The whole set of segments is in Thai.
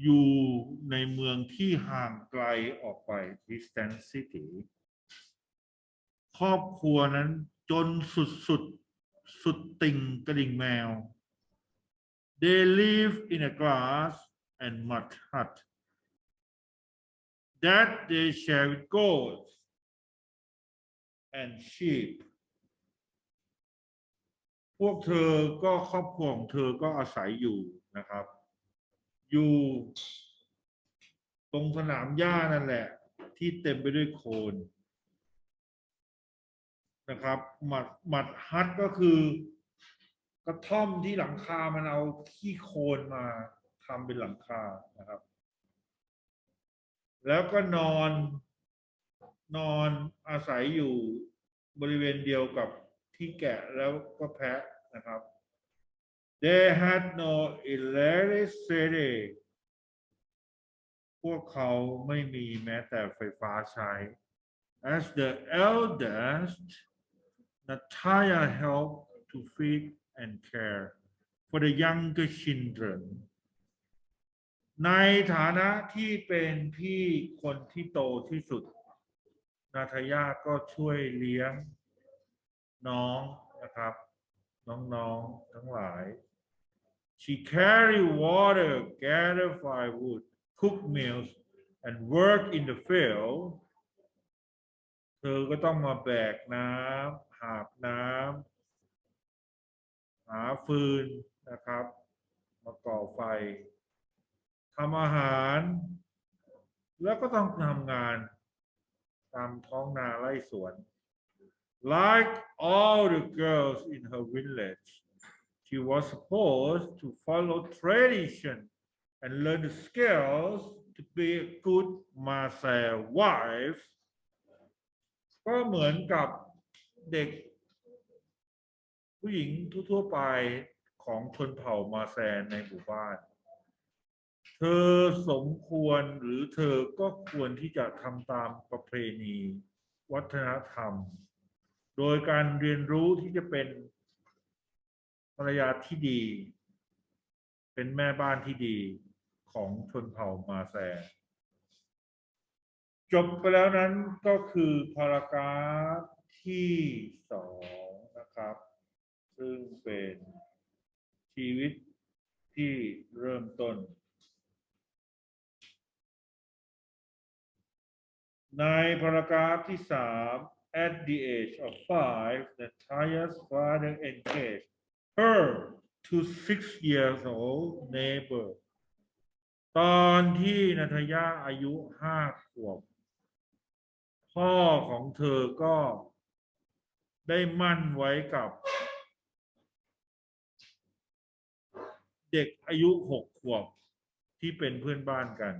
อยู่ในเมืองที่ห่างไกลออกไป distant city ครอบครัวนั้นจนสุดสุดสุดติ่งกระดิ่งแมว they live in a glass and mud hut that they share with goats and sheep พวกเธอก็ครอบครัวของเธอก็อาศัยอยู่นะครับ อยู่ตรงสนามหญ้านั่นแหละ ที่เต็มไปด้วยโคลนนะครับหมัดหมัดฮัทก็คือกระท่อมที่หลังคา มันเอาขี้โคลนมาทำเป็นหลังคานะครับ แล้วก็นอนนอนอาศัยอยู่บริเวณเดียวกับที่แกะแล้วก็แพะนะครับ They had no electricity พวกเขาไม่มีแม้แต่ไฟฟ้าใช้ As the eldest, Natalia helped to feed and care for the younger children. ในฐานะที่เป็นพี่คนที่โตที่สุด นาทายาก็ช่วยเลี้ยงน้องนะครับ น้องๆทั้งหลาย She carry water, gathered firewood, cooked meals, and worked in the field. เธอก็ต้องมาแบกน้ำหาบน้ำหาฟืนนะครับ มาก่อไฟทำอาหาร แล้วก็ต้องทำงานตามท้องนาไร่สวน Like all the girls in her village, she was supposed to follow tradition and learn the skills to be a good Marcel wife ก็เหมือนกับเด็ก ผู้หญิงทั่วๆไปของชนเผ่ามาแซนในหมู่บ้าน เธอสมควรหรือเธอก็ควรที่จะทำตามประเพณี วัฒนธรรม โดยการเรียนรู้ที่จะเป็น รรยาที่ดี เป็นแม่บ้านที่ดีของชนเผ่ามาแซ จบไปแล้วนั้นก็คือพารากราฟที่สองนะครับ ซึ่งเป็นชีวิตที่เริ่มต้น ในพารากราฟที่สาม at the age of five Natalia's father engaged her to six years old neighbor ตอนที่นาทยาอายุห้าขวบ พ่อของเธอก็ได้มั่นไว้กับ เด็กอายุหกขวบที่เป็นเพื่อนบ้านกัน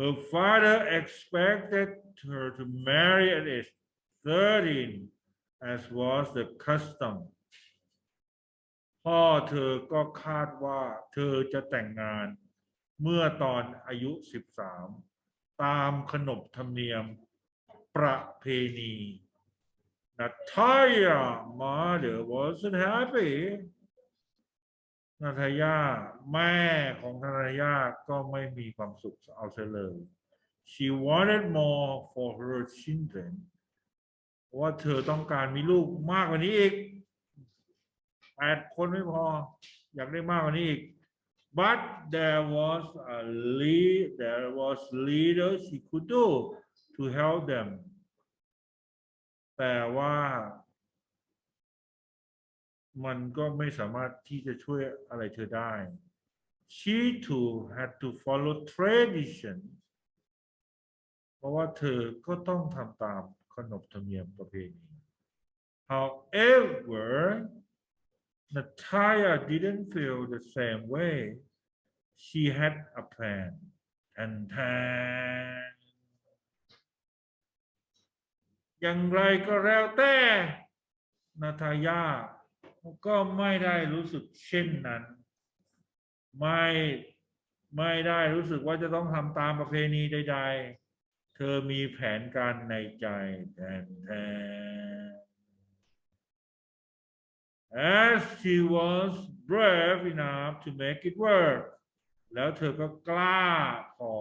Her father expected her to marry at age 13 as was the custom พ่อเธอก็คาดว่าเธอจะแต่งงาน เมื่อตอนอายุ 13 ตามขนบธรรมเนียมประเพณี Natalia mother wasn't happy นาทายาแม่ของนาทายาก็ไม่มีความสุขเอาเสียเลย she wanted more for her children เพราะว่าเธอต้องการมีลูกมากกว่านี้อีก แปดคนไม่พอ อยากได้มากกว่านี้อีก but there was a lead there was little she could do to help them แต่ว่า มันก็ไม่สามารถที่จะช่วยอะไรเธอได้ she too had to follow tradition เพราะว่าเธอก็ต้องทำตามขนบธรรมเนียมประเพณี however Natalia didn't feel the same way she had a plan and tan อย่างไรก็แล้วแต่นาทายาก็ไม่ได้รู้สึกเช่นนั้น ไม่ไม่ได้รู้สึกว่าจะต้องทำตามประเพณีใด ๆ เธอมีแผนการในใจแทน As she was brave enough to make it work แล้วเธอก็กล้าพอ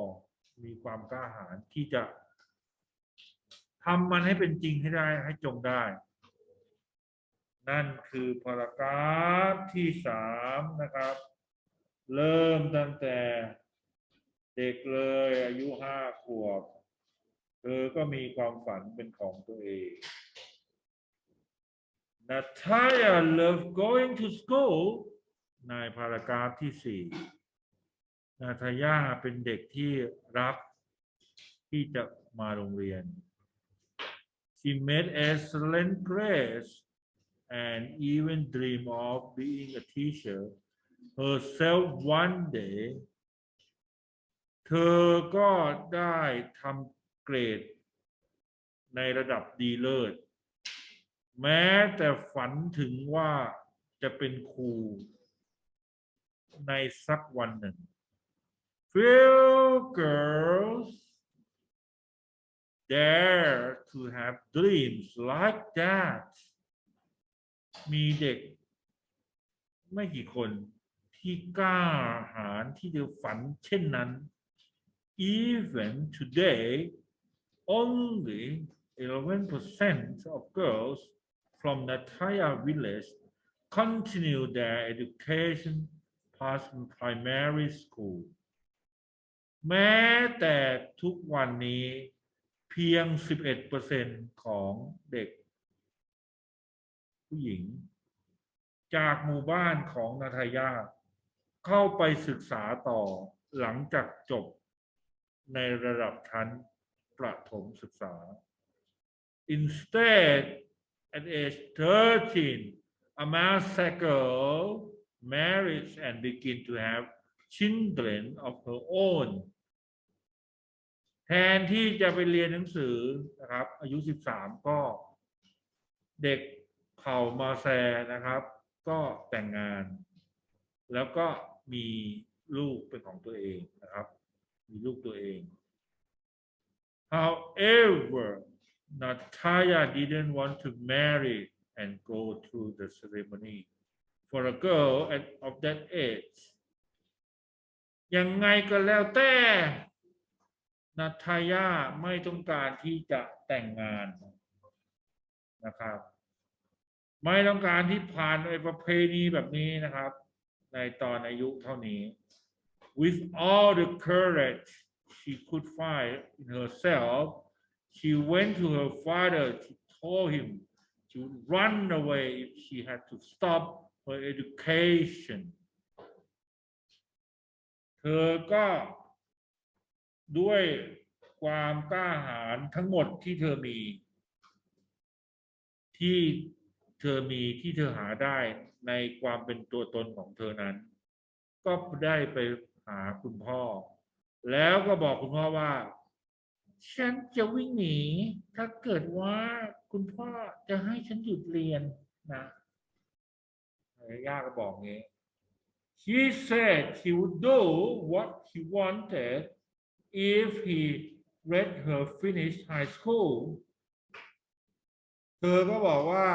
มีความกล้าหาญที่จะทำมันให้เป็นจริงให้ได้ให้จงได้ นั่นคือพารากราฟที่สามนะครับ เริ่มตั้งแต่เด็กเลยอายุห้าขวบ เธอก็มีความฝันเป็นของตัวเอง Natalia love going to school ในพารากราฟที่สี่นาทายาเป็นเด็กที่รักที่จะมาโรงเรียน She made excellent grades and even dream of being a teacher herself one day เธอก็ได้ทำเกรดในระดับดีเลิศ แม้แต่ฝันถึงว่าจะเป็นครูในสักวันหนึ่ง Few girls dare to have dreams like that มีเด็ก ไม่กี่คนที่กล้าหาญที่จะฝันเช่นนั้น even today only 11% of girls from Nataya village continue their education past primary school แม้แต่ทุกวันนี้เพียง 11%ของเด็ก ผู้หญิง จากหมู่บ้านของนาทายาเข้าไปศึกษาต่อหลังจากจบในระดับชั้นประถมศึกษา Instead at age 13 Amasako marries and begin to have children of her own แทนที่จะไปเรียนหนังสือนะครับ อายุ 13 ก็เด็กเผ่ามาแซนะครับ ก็แต่งงาน แล้วก็มีลูกเป็นของตัวเองนะครับ มีลูกตัวเอง However, Natalia didn't want to marry and go through the ceremony for a girl at, of that age. ยังไงก็แล้วแต่นาทายาไม่ต้องการที่จะแต่งงานนะครับ ไม่ต้องการที่ผ่านไอ้ประเพณีแบบนี้นะครับ ในตอนอายุเท่านี้ with all the courage she could find in herself she went to her father she told him she would run away if she had to stop her education เธอก็ด้วยความกล้าหาญทั้งหมดที่เธอมี ที่เธอมีที่เธอหาได้ในความเป็นตัวตนของเธอนั้น ก็ได้ไปหาคุณพ่อ แล้วก็บอกคุณพ่อว่า ฉันจะวิ่งหนี ถ้าเกิดว่าคุณพ่อจะให้ฉันหยุดเรียนนะย่าก็บอกงี้ He said he would do what he wanted if he let her finish high school เธอก็บอกว่า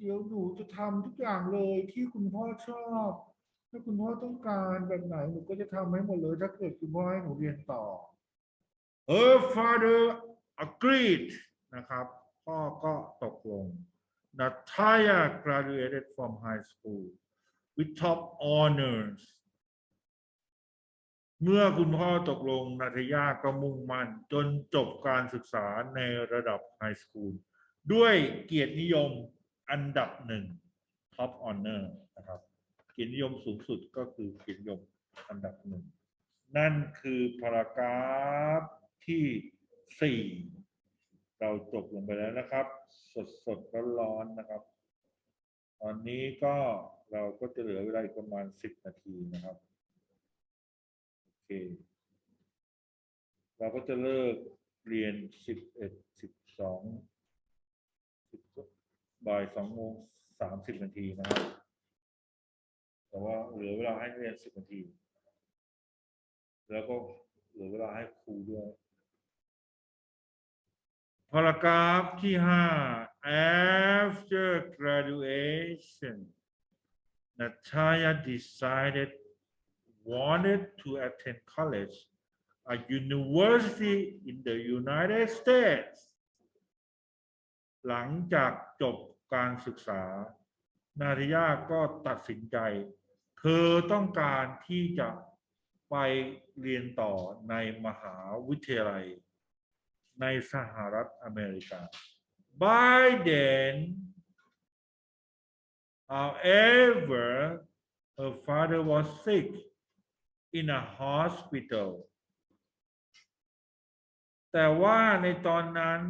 เดี๋ยวหนูจะทำทุกอย่างเลยที่คุณพ่อชอบ ถ้าคุณพ่อต้องการแบบไหนหนูก็จะทำให้หมดเลย ถ้าเกิดคุณพ่อให้หนูเรียนต่อ Her father agreed นะครับพ่อก็ตกลง Natalia graduated from high school with top honors เมื่อคุณพ่อตกลงนาทยาก็มุ่งมั่นจนจบการศึกษาในระดับไฮสคูลด้วยเกียรตินิยมอันดับหนึ่ง top honor นะครับ เกียรตินิยมสูงสุดก็คือเกียรตินิยมอันดับหนึ่งนั่นคือพารากราฟที่สี่เราจบลงไปแล้วนะครับ สดสดร้อนร้อนๆนะครับ ตอนนี้ก็เราก็จะเหลือเวลาอีกประมาณสิบนาทีนะครับโอเค เราก็จะเลิกเรียนสิบเอ็ดสิบสองบ่ายสองโมงสามสิบนาทีนะครับ แต่ว่าเหลือเวลาให้เรียนสิบนาที แล้วก็เหลือเวลาให้ครูด้วยพารากราฟที่ห้า after graduation Natalia decided wanted to attend college, a university in the United States. หลังจากจบการศึกษา นาทยาก็ตัดสินใจ เธอต้องการที่จะไปเรียนต่อในมหาวิทยาลัย ในสหรัฐอเมริกา By then however her father was sick in a hospital แต่ว่าในตอนนั้น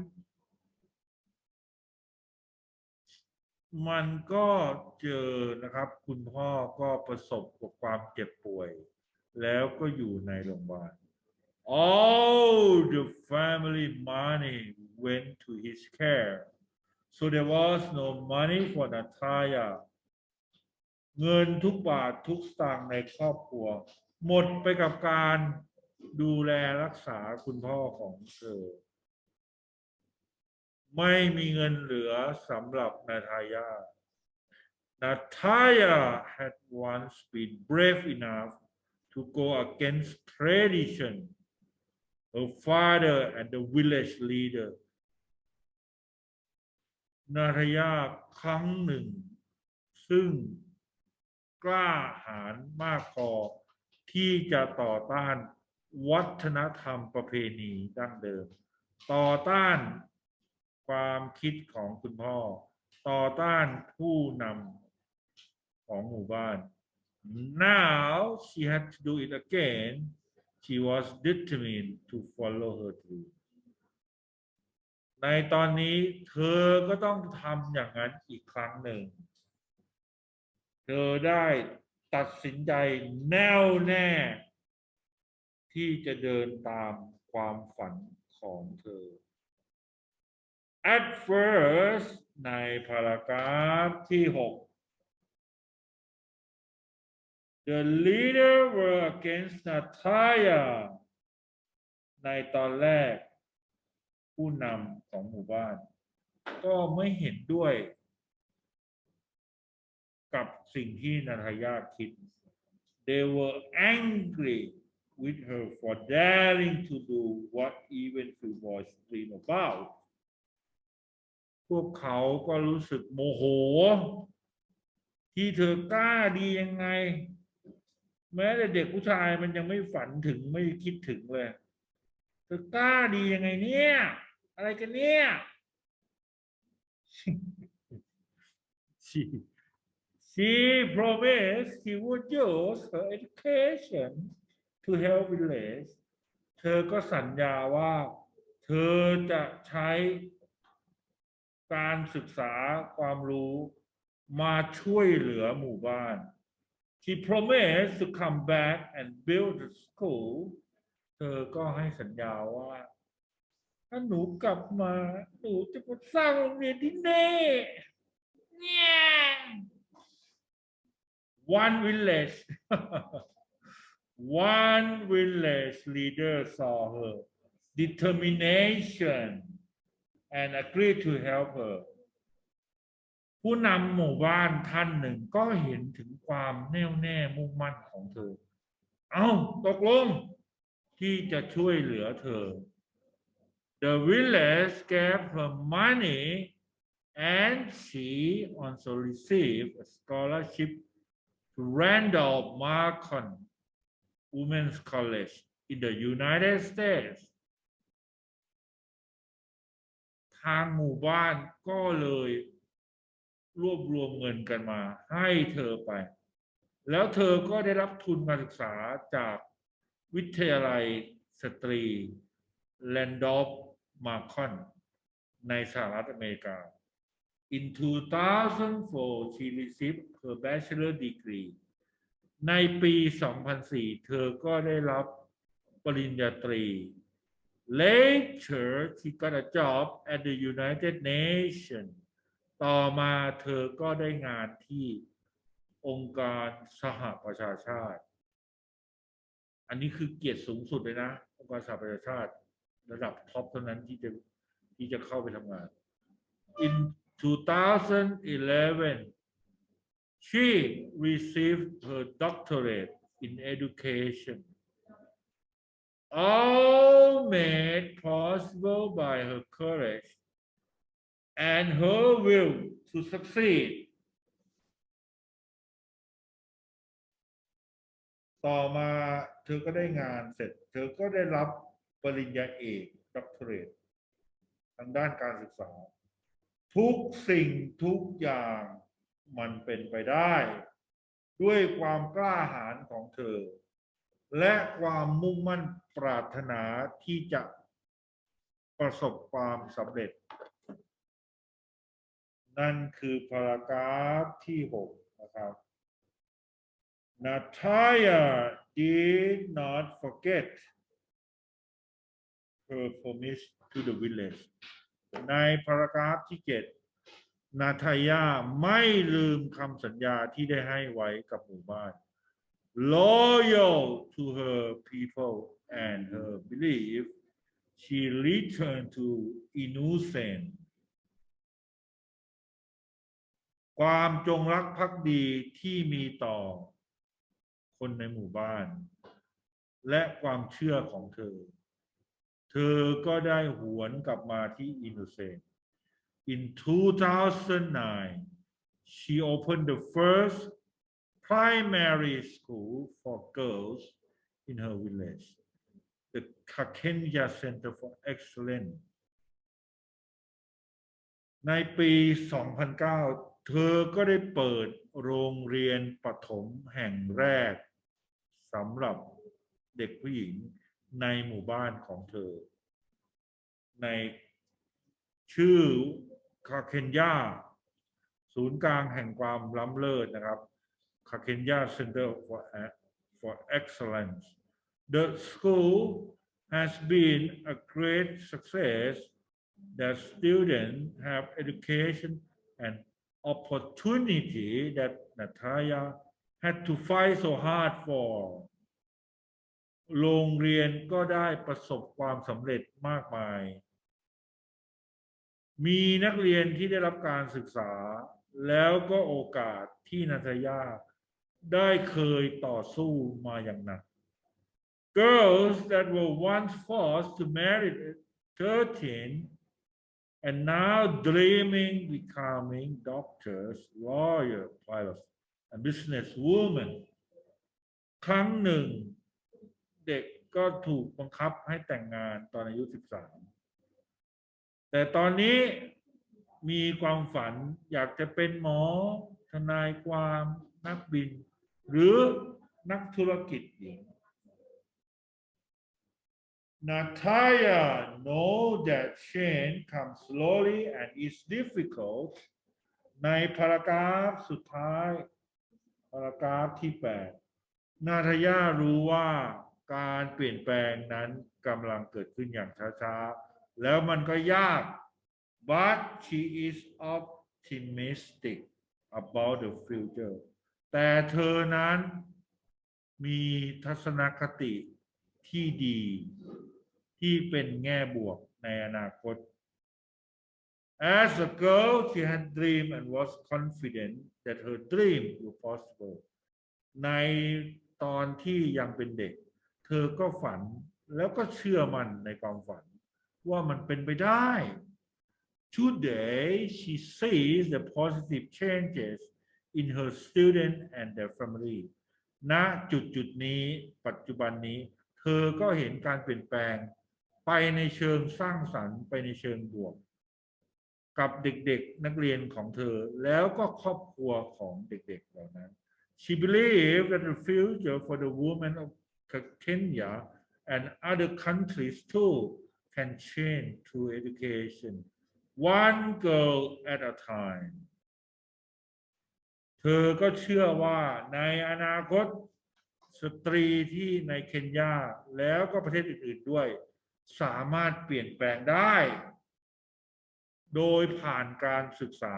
มันก็เจอนะครับ คุณพ่อก็ประสบกับความเจ็บป่วย แล้วก็อยู่ในโรงพยาบาล All the family money went to his care so there was no money for Natalia เงินทุกบาททุกสตางค์ในครอบครัว หมดไปกับการดูแลรักษาคุณพ่อของเธอ ไม่มีเงินเหลือสำหรับนาทายา Natalia had once been brave enough to go against tradition. Her father and the village leader. นาทายาครั้งหนึ่ง ซึ่งกล้าหาญมากพอที่จะต่อต้านวัฒนธรรมประเพณีดั้งเดิม ต่อต้าน ความคิดของคุณพ่อ ต่อต้านผู้นำของหมู่บ้าน now she had to do it again she was determined to follow her dream ในตอนนี้เธอก็ต้องทำอย่างนั้นอีกครั้งหนึ่ง เธอได้ตัดสินใจแน่วแน่ ที่จะเดินตามความฝันของเธอ At first ในพารากราฟที่ 6 The leader were against Natalia ในตอนแรก ผู้นำของหมู่บ้าน ก็ไม่เห็นด้วย กับสิ่งที่นาทายาคิด They were angry with her for daring to do what even she was dream about พวกเขาก็รู้สึกโมโห ที่เธอกล้าดียังไง แม้แต่เด็กผู้ชายมันยังไม่ฝันถึงไม่คิดถึงเลย เธอกล้าดียังไงเนี่ย อะไรกันเนี่ย she she promised she would use her education to help village เธอก็สัญญาว่า เธอจะใช้ การศึกษาความรู้มาช่วยเหลือหมู่บ้าน She promised to come back and build the school เธอก็ให้สัญญาว่า ถ้าหนูกลับมา หนูจะมาสร้างโรงเรียนที่นี่เนี่ย One village one village leader saw her determination and agreed to help her ผู้นำหมู่บ้านท่านหนึ่งก็เห็นถึงความแน่วแน่มุ่งมั่นของเธอ เอาตกลงที่จะช่วยเหลือเธอ The village gave her money and she also received a scholarship to Randolph Macon Women's College in the United States างหมู่บ้านก็เลยรวบรวมเงินกันมา ให้เธอไป แล้วเธอก็ได้รับทุนการศึกษาจากวิทยาลัยสตรีแลนดอฟมาคอนในสหรัฐอเมริกา In 2004 she received her bachelor degree ในปี 2004 เธอก็ได้รับปริญญาตรี Later she got a job at the United Nations ต่อมาเธอก็ได้งานที่องค์การสหประชาชาติ อันนี้คือเกียรติสูงสุดเลยนะ องค์การสหประชาชาติ ระดับท็อปเท่านั้นที่จะที่จะเข้าไปทำงาน In 2011 she received her doctorate in education all made possible by her courage and her will to succeed ต่อมาเธอก็ได้งานเสร็จ เธอก็ได้รับปริญญาเอกด็อกเตอร์เรททางด้านการศึกษา ทุกสิ่งทุกอย่างมันเป็นไปได้ ด้วยความกล้าหาญของเธอ และความมุ่งมั่นปรารถนาที่จะประสบความสำเร็จ นั่นคือพารากราฟที่6นะครับ Natalia did not forget her promise to the village ในพารากราฟที่7นาทายาไม่ลืมคำสัญญาที่ได้ให้ไว้กับหมู่บ้าน loyal to her people and her belief she returned to innocent ความจงรักภักดีที่มีต่อ คนในหมู่บ้าน และความเชื่อของเธอ เธอก็ได้หวนกลับมาที่อินโดเซน In 2009, she opened the first primary school for girls in her village, the Kakenya Center for Excellence. ในปี 2009 เธอก็ได้เปิดโรงเรียนประถมแห่งแรกสำหรับเด็กผู้หญิงในหมู่บ้านของเธอ ในชื่อคาเคนยาศูนย์กลางแห่งความล้ำเลิศนะครับ คาเคนยา Center for for Excellence the school has been a great success the students have education and opportunity that Natalia had to fight so hard for โรงเรียนก็ได้ประสบความสำเร็จมากมาย มีนักเรียนที่ได้รับการศึกษา แล้วก็โอกาสที่นาทายา ได้เคยต่อสู้มาอย่างหนัก Girls that were once forced to marry at 13 and now dreaming becoming doctors, lawyers, pilots, and businesswomen ครั้งหนึ่ง เด็กก็ถูกบังคับให้แต่งงานตอนอายุ 13 แต่ตอนนี้มีความฝันอยากจะเป็นหมอ ทนายความนักบิน หรือนักธุรกิจหญิง Natalia know that change comes slowly and is difficult ในพารากราฟสุดท้ายพารากราฟที่ 8 นาทายารู้ว่าการเปลี่ยนแปลงนั้นกำลังเกิดขึ้นอย่างช้าๆ แล้วมันก็ยาก but she is optimistic about the future แต่เธอนั้นมีทัศนคติที่ดี ที่เป็นแง่บวกในอนาคต As a girl, she had dream and was confident that her dream were possible. ในตอนที่ยังเป็นเด็ก เธอก็ฝันแล้วก็เชื่อมันในความฝัน ว่ามันเป็นไปได้ Today, she sees the positive changes in her student and their family. ณจุดจุดนี้ปัจจุบันนี้ เธอก็เห็นการเปลี่ยนแปลง ไปในเชิงสร้างสรรค์ไปในเชิงบวก กับเด็กๆนักเรียนของเธอแล้วก็ครอบครัวของเด็กๆเหล่านั้น She believed that the future for the women of Kenya and other countries too can change through education one girl at a time เธอก็เชื่อว่าในอนาคตสตรีที่ในเคนยาแล้วก็ประเทศอื่น ๆด้วย สามารถเปลี่ยนแปลงได้ โดยผ่านการศึกษา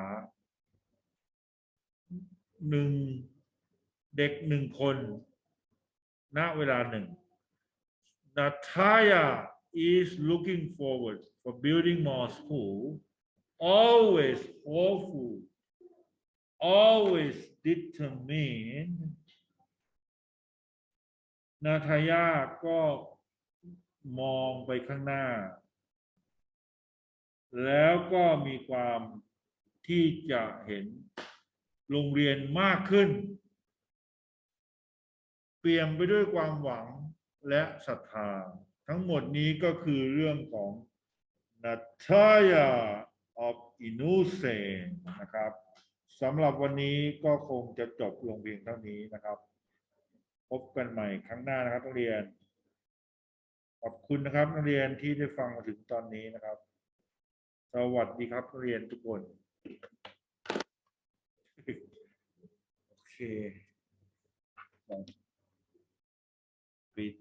หนึ่งเด็กหนึ่งคนณเวลาหนึ่ง Nataya is looking forward for building more school always hopeful always determine นาทายาก็มองไปข้างหน้า แล้วก็มีความที่จะเห็นโรงเรียนมากขึ้น เปลี่ยมไปด้วยความหวังและศรัทธา ทั้งหมดนี้ก็คือเรื่องของ Natalia of Innocence นะครับ สำหรับวันนี้ก็คงจะจบลงเพียงเท่านี้นะครับ พบกันใหม่ครั้งหน้านะครับนักเรียน ขอบคุณนะครับนักเรียนที่ได้ฟังมาถึงตอนนี้นะครับ สวัสดีครับนักเรียนทุกคน โอเคปิด